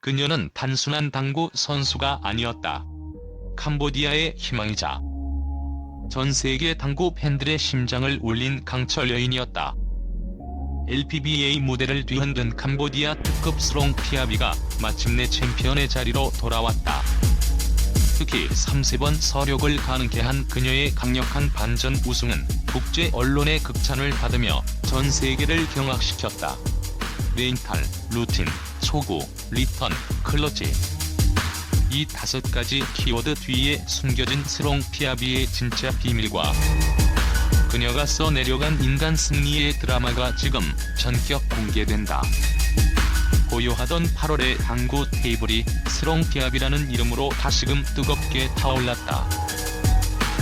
그녀는 단순한 당구 선수가 아니었다. 캄보디아의 희망이자 전 세계 당구 팬들의 심장을 울린 강철 여인이었다. LPBA 무대를 뒤흔든 캄보디아 특급 스롱 피아비가 마침내 챔피언의 자리로 돌아왔다. 특히 3세번 서력을 가능케 한 그녀의 강력한 반전 우승은 국제 언론의 극찬을 받으며 전 세계를 경악시켰다. 멘탈, 루틴, 초구, 리턴, 클러치. 이 다섯 가지 키워드 뒤에 숨겨진 스롱 피아비의 진짜 비밀과 그녀가 써내려간 인간 승리의 드라마가 지금 전격 공개된다. 고요하던 8월의 당구 테이블이 스롱 피압이라는 이름으로 다시금 뜨겁게 타올랐다.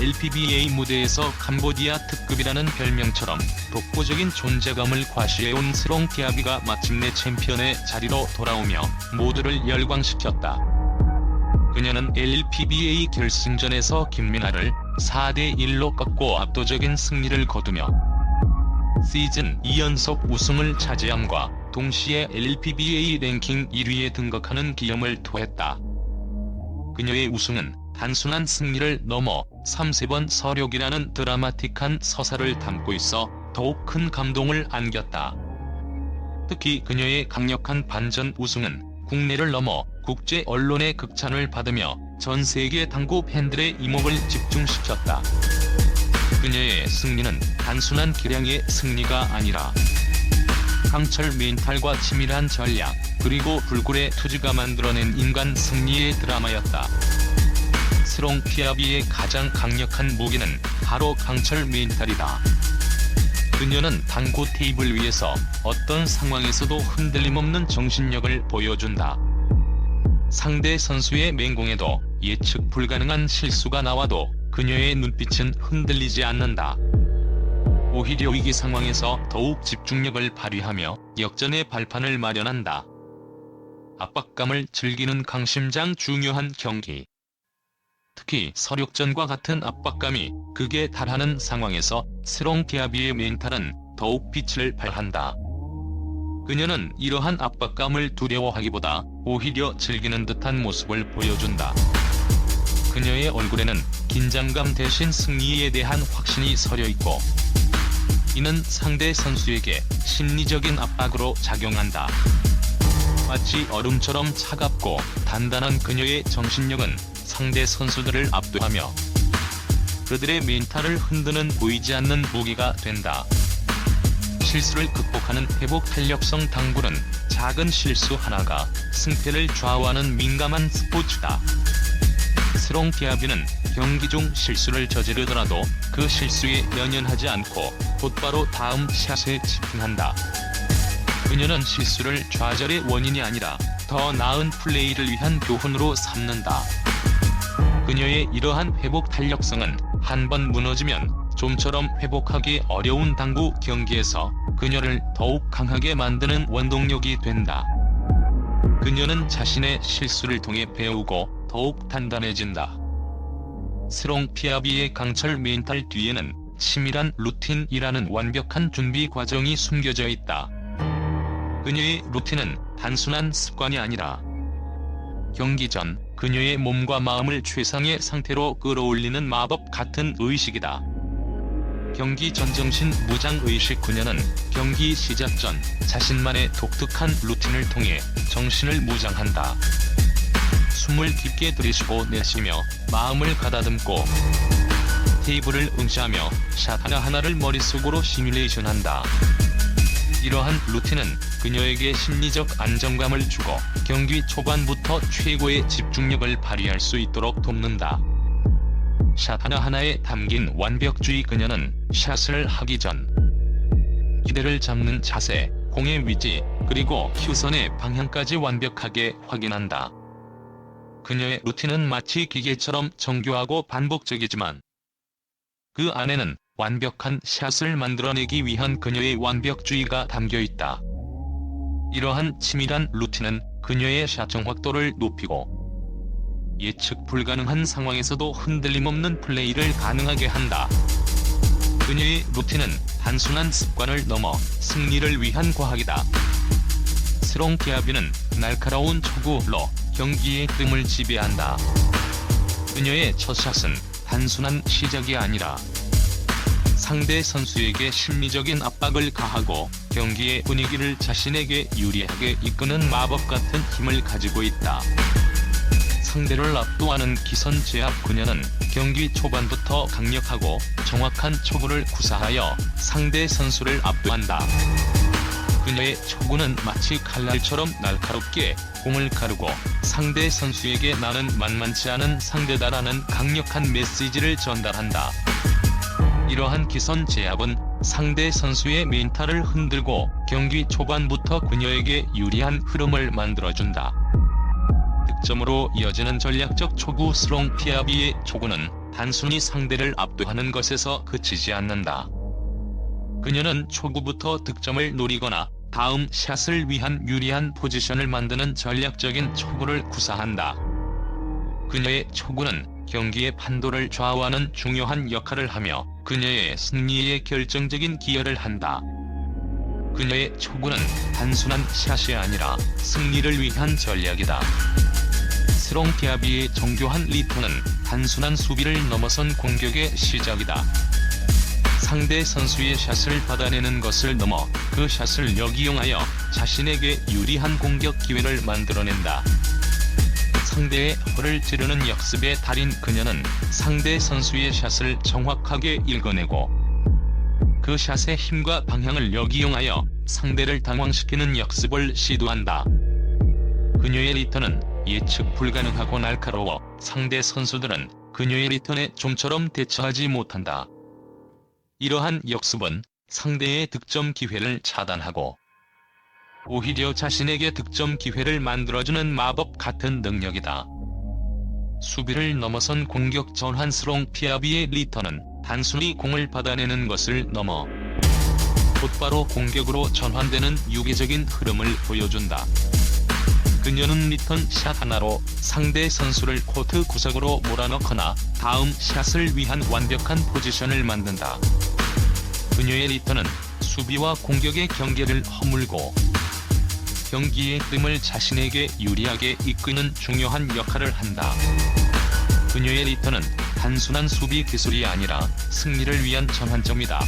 LPBA 무대에서 캄보디아 특급이라는 별명처럼 독보적인 존재감을 과시해온 스롱피아비가 마침내 챔피언의 자리로 돌아오며 모두를 열광시켰다. 그녀는 LPBA 결승전에서 김민아를 4대1로 꺾고 압도적인 승리를 거두며 시즌 2연속 우승을 차지함과 동시에 LPBA 랭킹 1위에 등극하는 기염을 토했다. 그녀의 우승은 단순한 승리를 넘어 3세번 서력이라는 드라마틱한 서사를 담고 있어 더욱 큰 감동을 안겼다. 특히 그녀의 강력한 반전 우승은 국내를 넘어 국제 언론의 극찬을 받으며 전 세계 당구 팬들의 이목을 집중시켰다. 그녀의 승리는 단순한 기량의 승리가 아니라 강철 멘탈과 치밀한 전략, 그리고 불굴의 투지가 만들어낸 인간 승리의 드라마였다. 스롱 피아비의 가장 강력한 무기는 바로 강철 멘탈이다. 그녀는 당구 테이블 위에서 어떤 상황에서도 흔들림 없는 정신력을 보여준다. 상대 선수의 맹공에도 예측 불가능한 실수가 나와도 그녀의 눈빛은 흔들리지 않는다. 오히려 위기 상황에서 더욱 집중력을 발휘하며 역전의 발판을 마련한다. 압박감을 즐기는 강심장 중요한 경기. 특히 서력전과 같은 압박감이 극에 달하는 상황에서 스롱피아비의 멘탈은 더욱 빛을 발한다. 그녀는 이러한 압박감을 두려워하기보다 오히려 즐기는 듯한 모습을 보여준다. 그녀의 얼굴에는 긴장감 대신 승리에 대한 확신이 서려 있고 이는 상대 선수에게 심리적인 압박으로 작용한다. 마치 얼음처럼 차갑고 단단한 그녀의 정신력은 상대 선수들을 압도하며 그들의 멘탈을 흔드는 보이지 않는 무기가 된다. 실수를 극복하는 회복 탄력성 당구는 작은 실수 하나가 승패를 좌우하는 민감한 스포츠다. 스롱 피아비는 경기 중 실수를 저지르더라도 그 실수에 연연하지 않고 곧바로 다음 샷에 집중한다. 그녀는 실수를 좌절의 원인이 아니라 더 나은 플레이를 위한 교훈으로 삼는다. 그녀의 이러한 회복 탄력성은 한 번 무너지면 좀처럼 회복하기 어려운 당구 경기에서 그녀를 더욱 강하게 만드는 원동력이 된다. 그녀는 자신의 실수를 통해 배우고 더욱 단단해진다. 스롱 피아비의 강철 멘탈 뒤에는 치밀한 루틴이라는 완벽한 준비 과정이 숨겨져 있다. 그녀의 루틴은 단순한 습관이 아니라 경기 전 그녀의 몸과 마음을 최상의 상태로 끌어올리는 마법 같은 의식이다. 경기 전정신 무장의식 그녀는 경기 시작 전 자신만의 독특한 루틴을 통해 정신을 무장한다. 숨을 깊게 들이쉬고 내쉬며 마음을 가다듬고 테이블을 응시하며 샷 하나하나를 머릿속으로 시뮬레이션한다. 이러한 루틴은 그녀에게 심리적 안정감을 주고 경기 초반부터 최고의 집중력을 발휘할 수 있도록 돕는다. 샷 하나하나에 담긴 완벽주의 그녀는 샷을 하기 전 기대를 잡는 자세, 공의 위치, 그리고 큐선의 방향까지 완벽하게 확인한다. 그녀의 루틴은 마치 기계처럼 정교하고 반복적이지만 그 안에는 완벽한 샷을 만들어내기 위한 그녀의 완벽주의가 담겨 있다. 이러한 치밀한 루틴은 그녀의 샷 정확도를 높이고 예측 불가능한 상황에서도 흔들림 없는 플레이를 가능하게 한다. 그녀의 루틴은 단순한 습관을 넘어 승리를 위한 과학이다. 스롱 피아비는 날카로운 초구로 경기의 뜸을 지배한다. 그녀의 첫 샷은 단순한 시작이 아니라 상대 선수에게 심리적인 압박을 가하고 경기의 분위기를 자신에게 유리하게 이끄는 마법 같은 힘을 가지고 있다. 상대를 압도하는 기선 제압 그녀는 경기 초반부터 강력하고 정확한 초구를 구사하여 상대 선수를 압도한다. 그녀의 초구는 마치 칼날처럼 날카롭게 공을 가르고 상대 선수에게 나는 만만치 않은 상대다라는 강력한 메시지를 전달한다. 이러한 기선 제압은 상대 선수의 멘탈을 흔들고 경기 초반부터 그녀에게 유리한 흐름을 만들어준다. 득점으로 이어지는 전략적 초구 스롱 피아비의 초구는 단순히 상대를 압도하는 것에서 그치지 않는다. 그녀는 초구부터 득점을 노리거나 다음 샷을 위한 유리한 포지션을 만드는 전략적인 초구를 구사한다. 그녀의 초구는 경기의 판도를 좌우하는 중요한 역할을 하며 그녀의 승리에 결정적인 기여를 한다. 그녀의 초구는 단순한 샷이 아니라 승리를 위한 전략이다. 스롱 피아비의 정교한 리턴은 단순한 수비를 넘어선 공격의 시작이다. 상대 선수의 샷을 받아내는 것을 넘어 그 샷을 역이용하여 자신에게 유리한 공격 기회를 만들어낸다. 상대의 허를 찌르는 역습의 달인 그녀는 상대 선수의 샷을 정확하게 읽어내고 그 샷의 힘과 방향을 역이용하여 상대를 당황시키는 역습을 시도한다. 그녀의 리턴은 예측 불가능하고 날카로워 상대 선수들은 그녀의 리턴에 좀처럼 대처하지 못한다. 이러한 역습은 상대의 득점 기회를 차단하고 오히려 자신에게 득점 기회를 만들어주는 마법 같은 능력이다. 수비를 넘어선 공격 전환 스롱 피아비의 리턴은 단순히 공을 받아내는 것을 넘어 곧바로 공격으로 전환되는 유기적인 흐름을 보여준다. 그녀는 리턴 샷 하나로 상대 선수를 코트 구석으로 몰아넣거나 다음 샷을 위한 완벽한 포지션을 만든다. 그녀의 리턴은 수비와 공격의 경계를 허물고 경기의 뜸을 자신에게 유리하게 이끄는 중요한 역할을 한다. 그녀의 리턴은 단순한 수비 기술이 아니라 승리를 위한 전환점이다.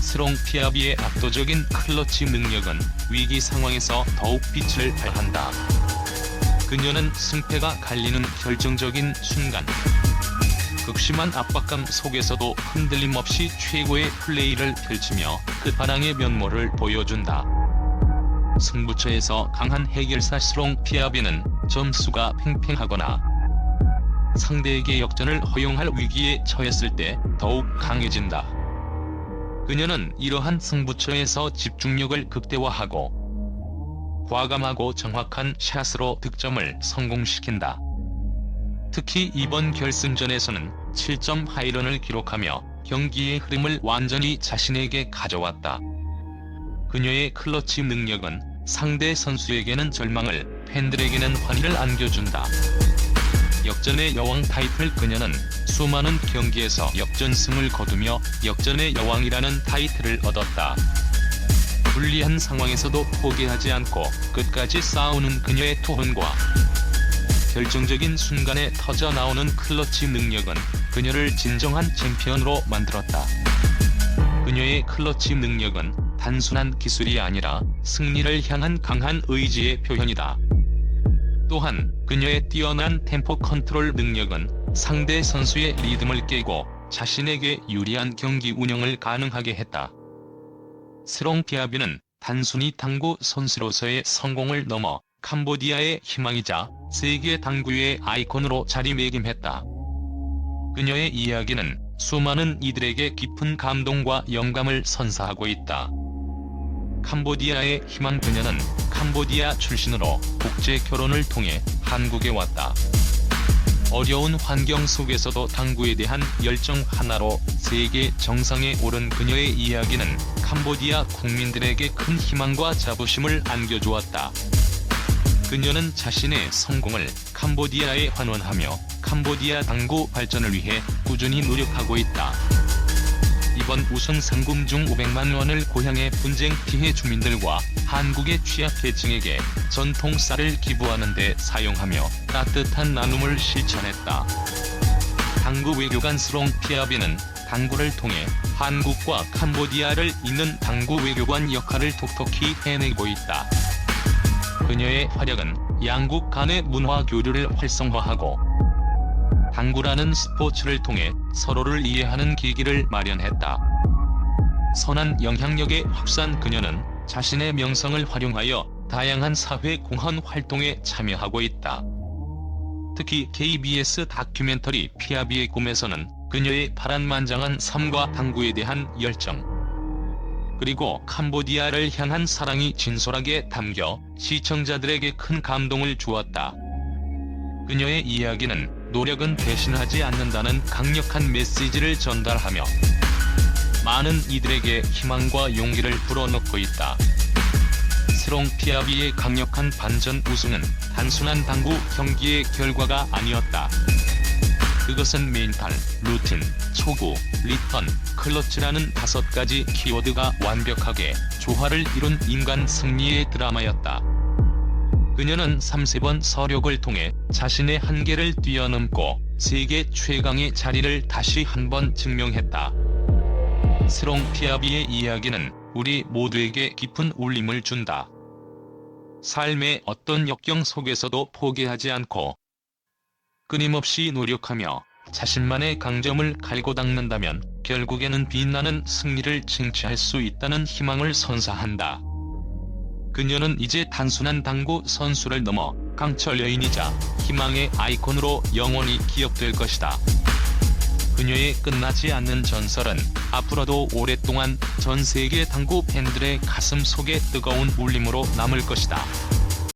스롱 피아비의 압도적인 클러치 능력은 위기 상황에서 더욱 빛을 발한다. 그녀는 승패가 갈리는 결정적인 순간 극심한 압박감 속에서도 흔들림 없이 최고의 플레이를 펼치며 끝판왕의 면모를 보여준다. 승부처에서 강한 해결사 스롱 피아비는 점수가 팽팽하거나 상대에게 역전을 허용할 위기에 처했을 때 더욱 강해진다. 그녀는 이러한 승부처에서 집중력을 극대화하고 과감하고 정확한 샷으로 득점을 성공시킨다. 특히 이번 결승전에서는 7점 하이런을 기록하며 경기의 흐름을 완전히 자신에게 가져왔다. 그녀의 클러치 능력은 상대 선수에게는 절망을, 팬들에게는 환희를 안겨준다. 역전의 여왕 타이틀 그녀는 수많은 경기에서 역전승을 거두며 역전의 여왕이라는 타이틀을 얻었다. 불리한 상황에서도 포기하지 않고 끝까지 싸우는 그녀의 토혼과 결정적인 순간에 터져 나오는 클러치 능력은 그녀를 진정한 챔피언으로 만들었다. 그녀의 클러치 능력은 단순한 기술이 아니라 승리를 향한 강한 의지의 표현이다. 또한 그녀의 뛰어난 템포 컨트롤 능력은 상대 선수의 리듬을 깨고 자신에게 유리한 경기 운영을 가능하게 했다. 스롱 피아비는 단순히 당구 선수로서의 성공을 넘어 캄보디아의 희망이자 세계 당구의 아이콘으로 자리매김했다. 그녀의 이야기는 수많은 이들에게 깊은 감동과 영감을 선사하고 있다. 캄보디아의 희망 그녀는 캄보디아 출신으로 국제 결혼을 통해 한국에 왔다. 어려운 환경 속에서도 당구에 대한 열정 하나로 세계 정상에 오른 그녀의 이야기는 캄보디아 국민들에게 큰 희망과 자부심을 안겨주었다. 그녀는 자신의 성공을 캄보디아에 환원하며 캄보디아 당구 발전을 위해 꾸준히 노력하고 있다. 이번 우승 상금 중 500만 원을 고향의 분쟁 피해 주민들과 한국의 취약계층에게 전통 쌀을 기부하는 데 사용하며 따뜻한 나눔을 실천했다. 당구 외교관 스롱 피아비는 당구를 통해 한국과 캄보디아를 잇는 당구 외교관 역할을 톡톡히 해내고 있다. 그녀의 활약은 양국 간의 문화 교류를 활성화하고 당구라는 스포츠를 통해 서로를 이해하는 계기를 마련했다. 선한 영향력의 확산 그녀는 자신의 명성을 활용하여 다양한 사회 공헌 활동에 참여하고 있다. 특히 KBS 다큐멘터리 피아비의 꿈에서는 그녀의 파란만장한 삶과 당구에 대한 열정, 그리고 캄보디아를 향한 사랑이 진솔하게 담겨 시청자들에게 큰 감동을 주었다. 그녀의 이야기는 노력은 배신하지 않는다는 강력한 메시지를 전달하며 많은 이들에게 희망과 용기를 불어넣고 있다. 스롱 피아비의 강력한 반전 우승은 단순한 당구 경기의 결과가 아니었다. 그것은 멘탈, 루틴, 초구, 리턴, 클러치라는 다섯 가지 키워드가 완벽하게 조화를 이룬 인간 승리의 드라마였다. 그녀는 3세번 서력을 통해 자신의 한계를 뛰어넘고 세계 최강의 자리를 다시 한 번 증명했다. 스롱 피아비의 이야기는 우리 모두에게 깊은 울림을 준다. 삶의 어떤 역경 속에서도 포기하지 않고 끊임없이 노력하며 자신만의 강점을 갈고 닦는다면 결국에는 빛나는 승리를 쟁취할 수 있다는 희망을 선사한다. 그녀는 이제 단순한 당구 선수를 넘어 강철 여인이자 희망의 아이콘으로 영원히 기억될 것이다. 그녀의 끝나지 않는 전설은 앞으로도 오랫동안 전 세계 당구 팬들의 가슴 속에 뜨거운 울림으로 남을 것이다.